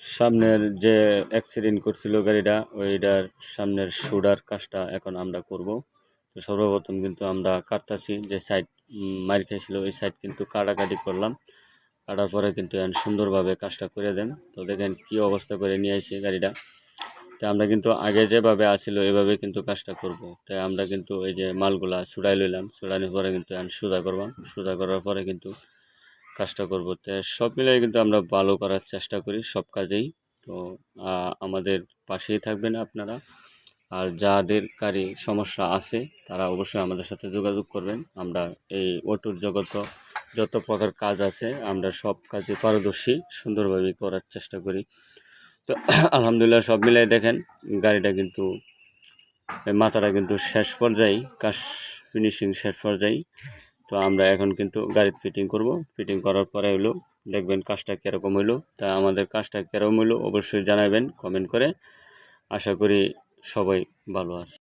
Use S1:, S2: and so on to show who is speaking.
S1: সামনের যে অ্যাক্সিডেন্ট করছিল গাড়িটা, ওইটার সামনের সুডার কাজটা এখন আমরা করব। তো সর্বপ্রথম কিন্তু আমরা কাটতাছি, যে সাইড মার খেয়েছিল ওই সাইড কিন্তু কাটাকাটি করলাম। কাটার পরে কিন্তু এখন সুন্দরভাবে কাজটা করে দেন। তো দেখেন কি অবস্থা করে নিয়ে আসি গাড়িটা। তো আমরা কিন্তু আগে যেভাবে আসছিল এভাবে কিন্তু কাজটা করব। তাই আমরা কিন্তু এই যে মালগুলা ছুড়াই লইলাম। ছুড়ানোর পরে কিন্তু সুদা করবাম সুদা করার পরে কিন্তু কাজটা করব। তো সব মিলিয়ে কিন্তু আমরা ভালো করার চেষ্টা করি সব কাজেই। তো আমাদের পাশেই থাকবেন আপনারা। আর যাদের কারি সমস্যা আছে, তারা অবশ্যই আমাদের সাথে যোগাযোগ করবেন। আমরা এই অটোর জগত যত প্রকার কাজ আছে, আমরা সব কাজে পারদর্শী, সুন্দরভাবে করার চেষ্টা করি। তো, আলহামদুলিল্লাহ সব মিলাই দেখেন, গাড়িটা কিন্তু, মাথাটা কিন্তু শেষ পর্যায়ে কাজ ফিনিশিং শেষ পর্যায়ে। তো আমরা এখন কিন্তু গাড়ির ফিটিং করব। ফিটিং করার পরে হলো, দেখবেন কাজটা কীরকম হইল। তা আমাদের কাজটা কীরকম হইল অবশ্যই জানাবেন কমেন্ট করে। আশা করি সবাই ভালো আছে।